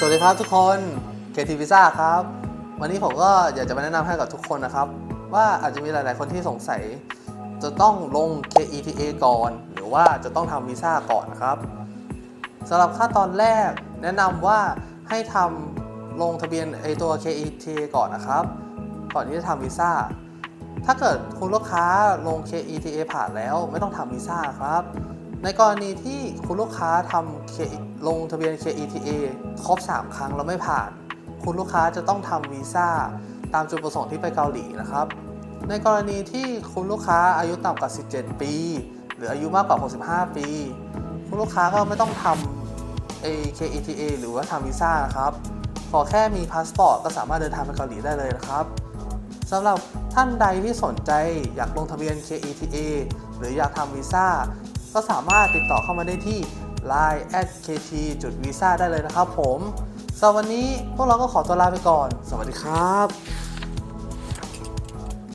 สวัสดีครับทุกคน KT Visa ครับ วันนี้ผมก็อยากจะมาแนะนำให้กับทุกคนนะครับ ว่าอาจจะมีหลาย ๆ คนที่สงสัย จะต้องลง KETA ก่อน หรือว่าจะต้องทำวีซ่าก่อนนะครับสำหรับขั้นตอนแรกแนะนำว่าให้ทำลงทะเบียนไอตัว KETA ก่อนนะครับ ก่อนที่จะทำวีซ่าถ้าเกิดคุณลูกค้าลง KETA ผ่านแล้วไม่ต้องทำวีซ่าครับ ในกรณีที่คุณลูกค้าทำ K ลงทะเบียน KETA ครบ 3 ครั้งแล้วไม่ผ่าน คุณลูกค้าจะต้องทำวีซ่าตามจุดประสงค์ที่ไปเกาหลีนะครับ ในกรณีที่คุณลูกค้าอายุต่ำกว่า 17 ปี หรืออายุมากกว่า 65 ปี คุณลูกค้าก็ไม่ต้องทำ KETA หรือว่าทำวีซ่านะครับ ขอแค่มีพาสปอร์ตก็สามารถเดินทางไปเกาหลีได้เลยนะครับสำหรับท่านใดที่สนใจอยากลงทะเบียน KETA หรืออยากทำวีซ่า ก็สามารถติดต่อเข้ามาได้ที่ line at kt visa ได้เลยนะครับผมสำหรับวันนี้พวกเราก็ขอตัวลาไปก่อน สวัสดีครับ